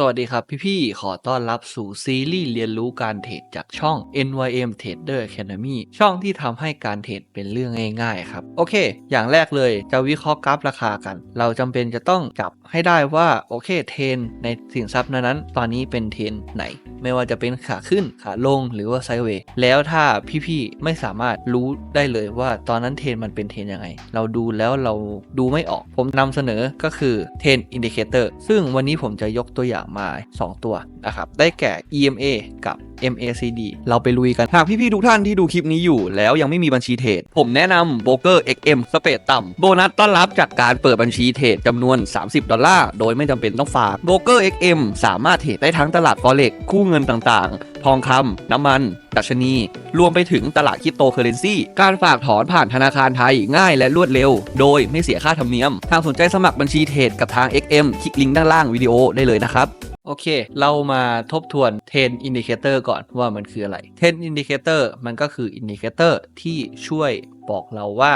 สวัสดีครับพี่ๆ ขอต้อนรับสู่ซีรีส์เรียนรู้การเทรดจากช่อง NYM Trader Academy ช่องที่ทำให้การเทรดเป็นเรื่องง่ายๆ ครับ โอเค อย่างแรกเลยจะวิเคราะห์กราฟราคากัน เราจำเป็นจะต้องจับให้ได้ว่าโอเคเทรนในสินทรัพย์นั้นๆ ตอนนี้เป็นเทรนไหน ไม่ว่าจะเป็นขาขึ้นขาลงหรือว่าไซเวย์แล้วถ้าพี่ๆ ไม่สามารถรู้ได้เลยว่าตอนนั้นเทรนมันเป็นเทรนยังไง เราดูแล้วเราดูไม่ออก ผมนำเสนอก็คือเทรนอินดิเคเตอร์ซึ่งวันนี้ผมจะยกตัวอย่างมา 2 ตัวนะครับ ได้แก่ EMA กับ MACD เราไปลุยกัน หากพี่ๆทุกท่านที่ดูคลิปนี้อยู่แล้วยังไม่มีบัญชีเทรดผมแนะนำโบรกเกอร์ XM สเปดต่ำโบนัสต้อนรับจากการเปิดบัญชีเทรดจำนวน 30 ดอลลาร์ โดยไม่จำเป็นต้องฝากโบรกเกอร์ XM สามารถเทรดได้ทั้งตลาดฟอเร็กคู่เงินต่างๆ ทองคำน้ำมันดัชนี รวมไปถึงตลาดคริปโตเคอเรนซีการฝากถอนผ่านธนาคารไทยง่ายและรวดเร็ว โดยไม่เสียค่าธรรมเนียมหากสนใจสมัครบัญชีเทรดกับทาง XM คลิกลิงก์ด้านล่างวิดีโอได้เลยนะครับ โอเค เรามาทบทวนเทรนอินดิเคเตอร์ก่อนว่ามันคืออะไรเทรนอินดิเคเตอร์มันก็คืออินดิเคเตอร์ที่ช่วยบอกเราว่า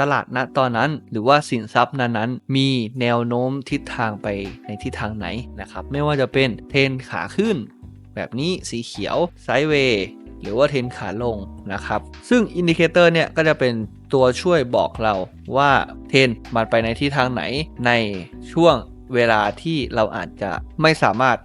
ตลาดณตอนนั้นหรือว่าสินทรัพย์นั้นๆมีแนวโน้มทิศทางไปในทิศทางไหนนะครับ ไม่ว่าจะเป็นเทรนขาขึ้น แบบนี้สีเขียวไซด์เวย์หรือว่าเทรนขาลงนะครับ ซึ่งอินดิเคเตอร์เนี่ยก็จะเป็นตัวช่วยบอกเราว่าเทรนมันไปในทิศทางไหนในช่วง เวลาที่เราอาจจะไม่สามารถ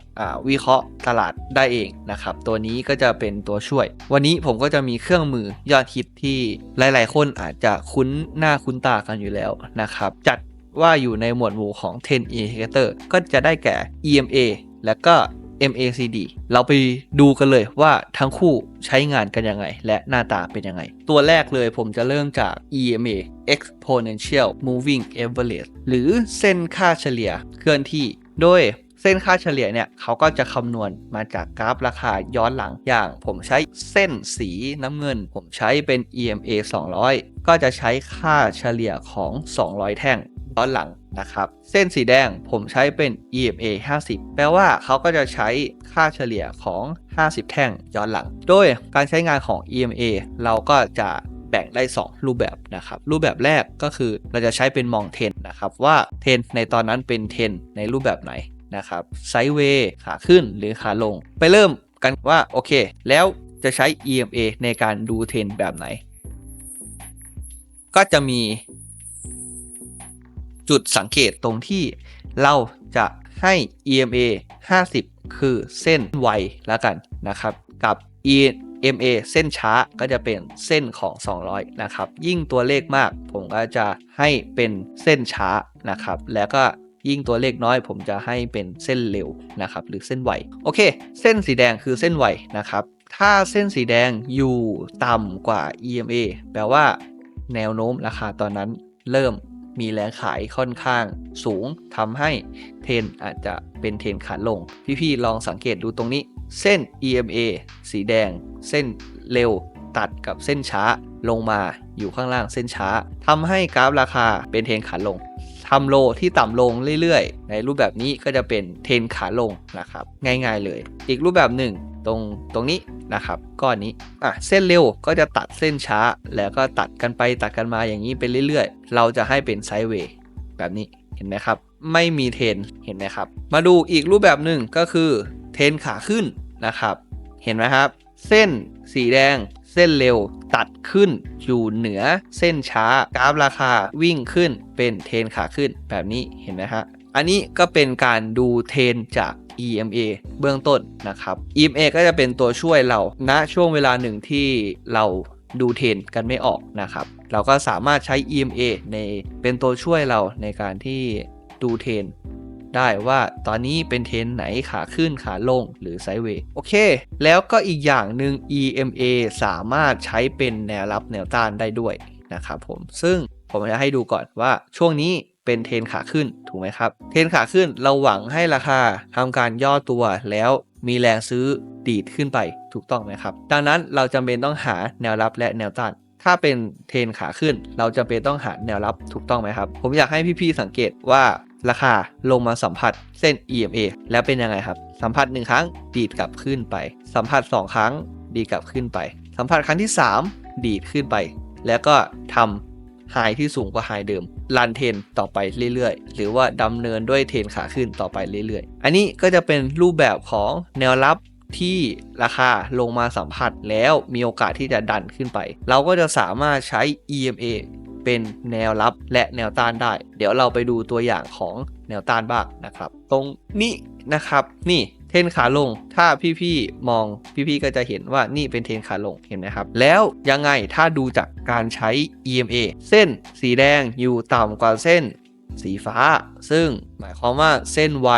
วิเคราะห์ตลาดได้เองนะครับ ตัวนี้ก็จะเป็นตัวช่วย วันนี้ผมก็จะมีเครื่องมือยอดฮิตที่หลาย ๆ คนอาจจะคุ้นหน้าคุ้นตากันอยู่แล้วนะครับ จัดว่าอยู่ในหมวดหมู่ของ 10 indicator ก็จะได้แก่ EMA และก็ MACD เราไปดูกันเลยว่าทั้งคู่ใช้งานกันยังไง และหน้าตาเป็นยังไง ตัวแรกเลยผมจะเริ่มจาก EMA Exponential Moving Average หรือเส้นค่าเฉลี่ยเคลื่อนที่ โดยเส้นค่าเฉลี่ยเนี่ยเขาก็จะคำนวณมาจากกราฟราคาย้อนหลังอย่างผมใช้เส้นสีน้ำเงิน ผมใช้เป็น EMA 200 ก็จะใช้ค่าเฉลี่ยของ 200 แท่ง ย้อนหลังนะครับ เส้นสีแดงผมใช้เป็น EMA 50 แปลว่าเขาก็จะใช้ค่าเฉลี่ยของ 50 แท่งย้อนหลัง โดยการใช้งานของ EMA เราก็จะแบ่งได้ 2 รูปแบบนะครับ รูปแบบแรกก็คือเราจะใช้เป็นมองเทนนะครับ ว่าเทนในตอนนั้นเป็นเทนในรูปแบบไหนนะครับไซด์เวย์ขาขึ้นหรือขาลง ไปเริ่มกันว่าโอเค แล้วจะใช้ EMA ในการดูเทนแบบไหน ก็จะมี จุดสังเกตตรงที่เราจะให้ EMA 50 คือเส้นไวแล้วกันนะครับ กับ EMA เส้นช้าก็จะเป็นเส้นของ 200 นะครับ ยิ่งตัวเลขมากผมก็จะให้เป็นเส้นช้านะครับ แล้วก็ยิ่งตัวเลขน้อยผมจะให้เป็นเส้นเร็วนะครับ หรือเส้นไว โอเค เส้นสีแดงคือเส้นไวนะครับ ถ้าเส้นสีแดงอยู่ต่ำกว่า EMA แปลว่าแนวโน้มราคาตอนนั้นเริ่ม มีแรงขายค่อนข้างสูงทำให้เทรนอาจจะเป็นเทรนขาลง พี่ๆลองสังเกตดูตรงนี้ เส้น EMA สีแดง เส้นเร็วตัดกับเส้นช้าลงมาอยู่ข้างล่างเส้นช้าทำให้กราฟราคาเป็นเทรนขาลงทำโลที่ต่ำลงเรื่อยๆ ในรูปแบบนี้ก็จะเป็นเทรนขาลงนะครับ ง่ายๆเลย อีกรูปแบบหนึ่งตรงตรงนี้ นะครับก้อนนี้อะเส้นเร็วก็จะตัดเส้นช้า แล้วก็ตัดกันไปตัดกันมาอย่างนี้ไปเรื่อยๆ เราจะให้เป็นไซด์เวย์แบบนี้เห็นไหมครับ ไม่มีเทนเห็นไหมครับ มาดูอีกรูปแบบหนึ่งก็คือเทนขาขึ้นนะครับ เห็นไหมครับ เส้นสีแดง เส้นเร็วตัดขึ้นอยู่เหนือเส้นช้ากราฟราคาวิ่งขึ้นเป็นเทนขาขึ้นแบบนี้เห็นไหมฮะอันนี้ก็เป็นการดูเทนจาก EMA เบื้องต้นนะครับ EMA ก็จะเป็นตัวช่วยเราณช่วงเวลาหนึ่งที่เราดูเทรนกันไม่ออกนะครับ เราก็สามารถใช้ EMA ในเป็นตัวช่วยเราในการที่ดูเทรนได้ว่าตอนนี้เป็นเทรนไหนขาขึ้นขาลงหรือไซด์เวย์โอเค แล้วก็อีกอย่างหนึ่ง EMA สามารถใช้เป็นแนวรับแนวต้านได้ด้วยนะครับผมซึ่งผมจะให้ดูก่อนว่าช่วงนี้ เป็นเทนขาขึ้นถูกไหมครับ เทนขาขึ้นเราหวังให้ราคาทำการย่อตัวแล้วมีแรงซื้อดีดขึ้นไปถูกต้องไหมครับ ดังนั้นเราจำเป็นต้องหาแนวรับและแนวต้านถ้าเป็นเทนขาขึ้น เราจำเป็นต้องหาแนวรับถูกต้องไหมครับ ผมอยากให้พี่ๆสังเกตว่าราคาลงมาสัมผัสเส้น EMA แล้วเป็นยังไงครับ สัมผัส 1 ครั้งดีดกลับขึ้นไป สัมผัส 2 ครั้งดีดกลับขึ้นไป สัมผัสครั้งที่ 3 ดีดขึ้นไป แล้วก็ทำ ไฮที่สูงกว่าไฮเดิมรันเทนต่อไปเรื่อยๆ หรือว่าดำเนินด้วยเทนขาขึ้นต่อไปเรื่อยๆ อันนี้ก็จะเป็นรูปแบบของแนวรับที่ราคาลงมาสัมผัสแล้วมีโอกาสที่จะดันขึ้นไป เราก็จะสามารถใช้ EMA เป็นแนวรับและแนวต้านได้ เดี๋ยวเราไปดูตัวอย่างของแนวต้านบ้างนะครับ ตรงนี้นะครับ นี่ ทรนขาลง ถ้าพี่ๆมองพี่ๆก็จะเห็นว่านี่เป็นเทรนขาลงเห็นไหมครับ แล้วยังไงถ้าดูจากการใช้ EMA เส้นสีแดงอยู่ต่ำกว่าเส้นสีฟ้า ซึ่งหมายความว่าเส้นไว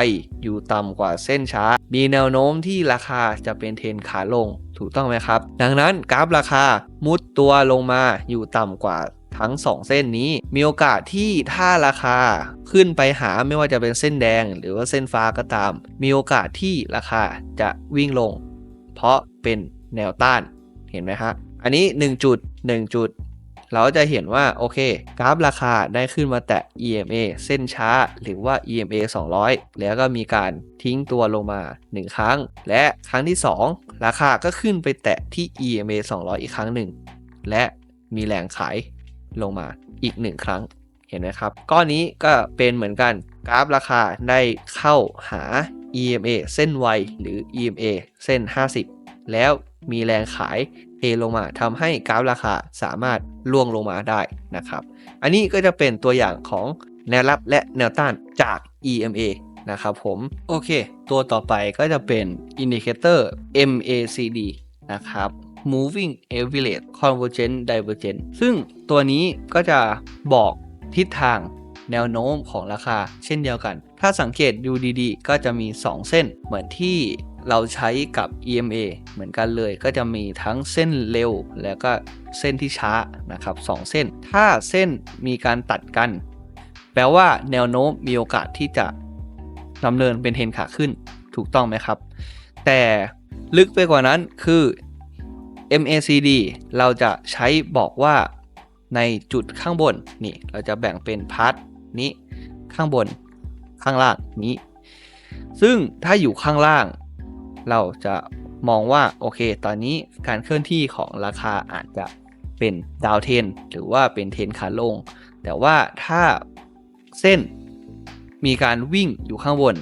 อยู่ต่ำกว่าเส้นช้า มีแนวโน้มที่ราคาจะเป็นเทรนขาลงถูกต้องไหมครับ ดังนั้นกราฟราคามุดตัวลงมาอยู่ต่ำกว่า ทั้ง 2 เส้นนี้ มีโอกาสที่ถ้าราคาขึ้นไปหาไม่ว่าจะเป็นเส้นแดงหรือว่าเส้นฟ้าก็ตาม มีโอกาสที่ราคาจะวิ่งลง เพราะเป็นแนวต้านเห็นไหมฮะอันนี้ 1 จุด 1 จุด เราจะเห็นว่า โอเค กราฟราคาได้ขึ้นมาแตะ EMA เส้นช้าหรือว่า EMA 200 แล้วก็มีการทิ้งตัวลงมา 1 ครั้ง และครั้งที่ 2 ราคาก็ขึ้นไปแตะที่ EMA 200 อีกครั้งหนึ่ง และมีแรงขาย ลงมาอีก 1 ครั้งเห็นไหมครับ ก้อนนี้ก็เป็นเหมือนกันกราฟราคาได้เข้าหา EMA เส้นไวหรือ EMA เส้น 50 แล้วมีแรงขายเทลงมาทำให้กราฟราคาสามารถล่วงลงมาได้นะครับ อันนี้ก็จะเป็นตัวอย่างของแนวรับและแนวต้านจาก EMA นะครับผม โอเค ตัวต่อไปก็จะเป็น Indicator MACD นะครับ Moving Average Convergent Divergent ซึ่งตัวนี้ก็จะบอกทิศทางแนวโน้มของราคาเช่นเดียวกัน ถ้าสังเกตดูดีๆ ก็จะมี 2 เส้นเหมือนที่เราใช้กับ EMA เหมือนกันเลย ก็จะมีทั้งเส้นเร็ว แล้วก็เส้นที่ช้านะครับสองเส้น ถ้าเส้นมีการตัดกัน แปลว่าแนวโน้มมีโอกาสที่จะดำเนินเป็นเทรนขาขึ้น ถูกต้องไหมครับ แต่ลึกไปกว่านั้นคือ MACD เราจะใช้บอกว่าในจุดข้างบนนี่เราจะแบ่งเป็นพาร์ทนี้ข้างบนข้างล่างนี้ ซึ่งถ้าอยู่ข้างล่าง เราจะมองว่าโอเค ตอนนี้การเคลื่อนที่ของราคาอาจจะเป็นดาวเทนหรือว่าเป็นเทนขาลง แต่ว่าถ้าเส้นมีการวิ่งอยู่ข้างบน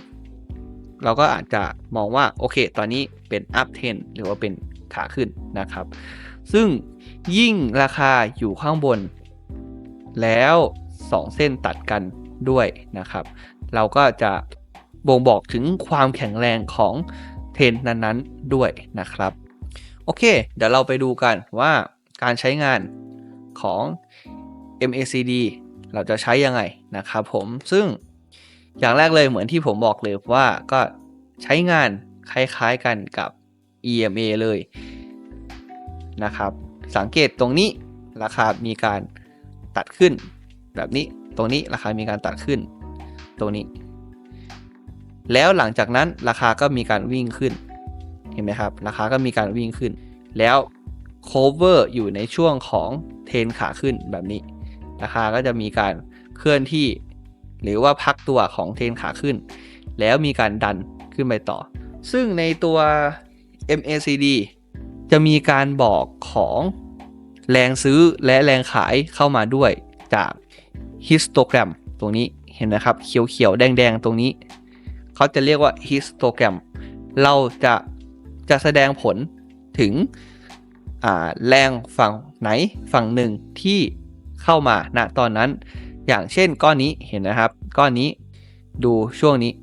เราก็อาจจะมองว่าโอเค ตอนนี้เป็นอัพเทนหรือว่าเป็น ขาขึ้นนะครับ ซึ่งยิ่งราคาอยู่ข้างบน แล้ว 2 เส้นตัดกันด้วยนะครับ เราก็จะบ่งบอกถึงความแข็งแรงของเทรนนั้นๆด้วยนะครับ โอเค เดี๋ยวเราไปดูกันว่าการใช้งานของ MACD เราจะใช้ยังไงนะครับผมซึ่งอย่างแรกเลยเหมือนที่ผมบอกเลยว่าก็ใช้งานคล้ายๆกันกับ EMA เลยนะครับ สังเกตตรงนี้ราคามีการตัดขึ้น แบบนี้ตรงนี้ราคามีการตัดขึ้น ตรงนี้ แล้วหลังจากนั้นราคาก็มีการวิ่งขึ้น เห็นไหมครับ ราคาก็มีการวิ่งขึ้น แล้ว cover อยู่ในช่วงของเทนขาขึ้นแบบนี้ ราคาก็จะมีการเคลื่อนที่หรือว่าพักตัวของเทนขาขึ้น แล้วมีการดันขึ้นไปต่อ ซึ่งในตัว MACD จะมีการบอกของแรงซื้อและแรงขายเข้ามาด้วยจาก histogram ตรงนี้เห็นนะครับ เขียวๆ แดงๆ ตรงนี้ เขาจะเรียกว่า histogram เราจะจะแสดงผลถึงแรงฝั่งไหนฝั่งหนึ่งที่เข้ามาณตอนนั้น อย่างเช่นก้อนนี้เห็นนะครับ ก้อนนี้ดูช่วงนี้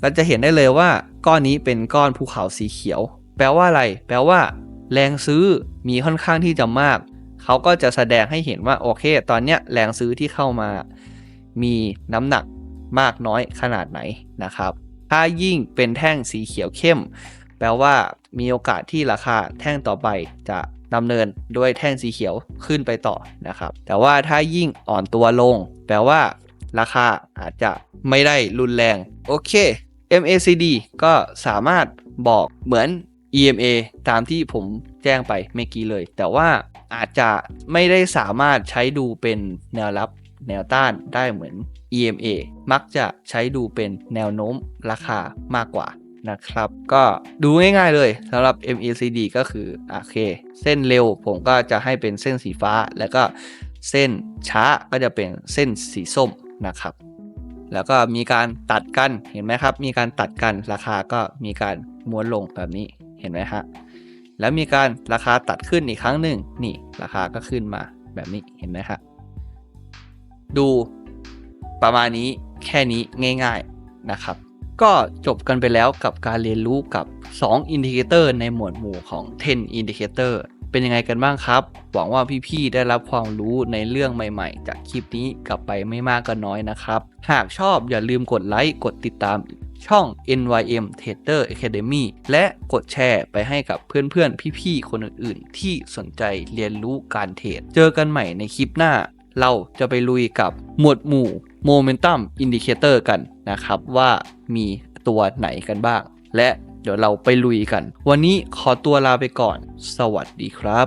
เราจะเห็นได้เลยว่าก้อนนี้เป็นก้อนภูเขาสีเขียว แปลว่าอะไร แปลว่า แรงซื้อมีค่อนข้างที่จะมาก เขาก็จะแสดงให้เห็นว่าโอเค ตอนเนี้ยแรงซื้อที่เข้ามา มีน้ำหนักมากน้อยขนาดไหนนะครับ ถ้ายิ่งเป็นแท่งสีเขียวเข้ม แปลว่ามีโอกาสที่ราคาแท่งต่อไปจะดำเนินด้วยแท่งสีเขียวขึ้นไปต่อนะครับ แต่ว่าถ้ายิ่งอ่อนตัวลง แปลว่า ราคาอาจจะไม่ได้รุนแรง โอเค MACD ก็สามารถบอกเหมือน EMA ตามที่ผมแจ้งไปเมื่อกี้เลย แต่ว่าอาจจะไม่ได้สามารถใช้ดูเป็นแนวรับแนวต้านได้เหมือน EMA มักจะใช้ดูเป็นแนวโน้มราคามากกว่านะครับ ก็ดูง่ายๆเลยสำหรับ MACD ก็คือโอเค เส้นเร็วผมก็จะให้เป็นเส้นสีฟ้า แล้วก็เส้นช้าก็จะเป็นเส้นสีส้มนะครับ แล้วก็มีการตัดกันเห็นไหมครับ มีการตัดกันราคาก็มีการม้วนลงแบบนี้ เห็นไหมฮะ แล้วมีการราคาตัดขึ้นอีกครั้งหนึ่งนี่ราคาก็ขึ้นมาแบบนี้เห็นไหมครับดูประมาณนี้แค่นี้ง่ายๆนะครับ ก็จบกันไปแล้วกับการเรียนรู้กับ2 Indicator ในหมวดหมู่ของ 10 Indicator เป็นยังไงกันบ้างครับ หวังว่าพี่ๆ ได้รับความรู้ในเรื่องใหม่ๆ จากคลิปนี้กลับไปไม่มากก็น้อยนะครับ หากชอบอย่าลืมกดไลค์ กดติดตาม ช่อง NYM Trader Academy และกดแชร์ไปให้กับเพื่อนๆ พี่ๆ คนอื่นๆ ที่สนใจเรียนรู้การเทรด เจอกันใหม่ในคลิปหน้า เราจะไปลุยกับหมวดหมู่ Momentum Indicator กันนะครับ ว่ามีตัวไหนกันบ้าง และเดี๋ยวเราไปลุยกัน วันนี้ขอตัวลาไปก่อน สวัสดีครับ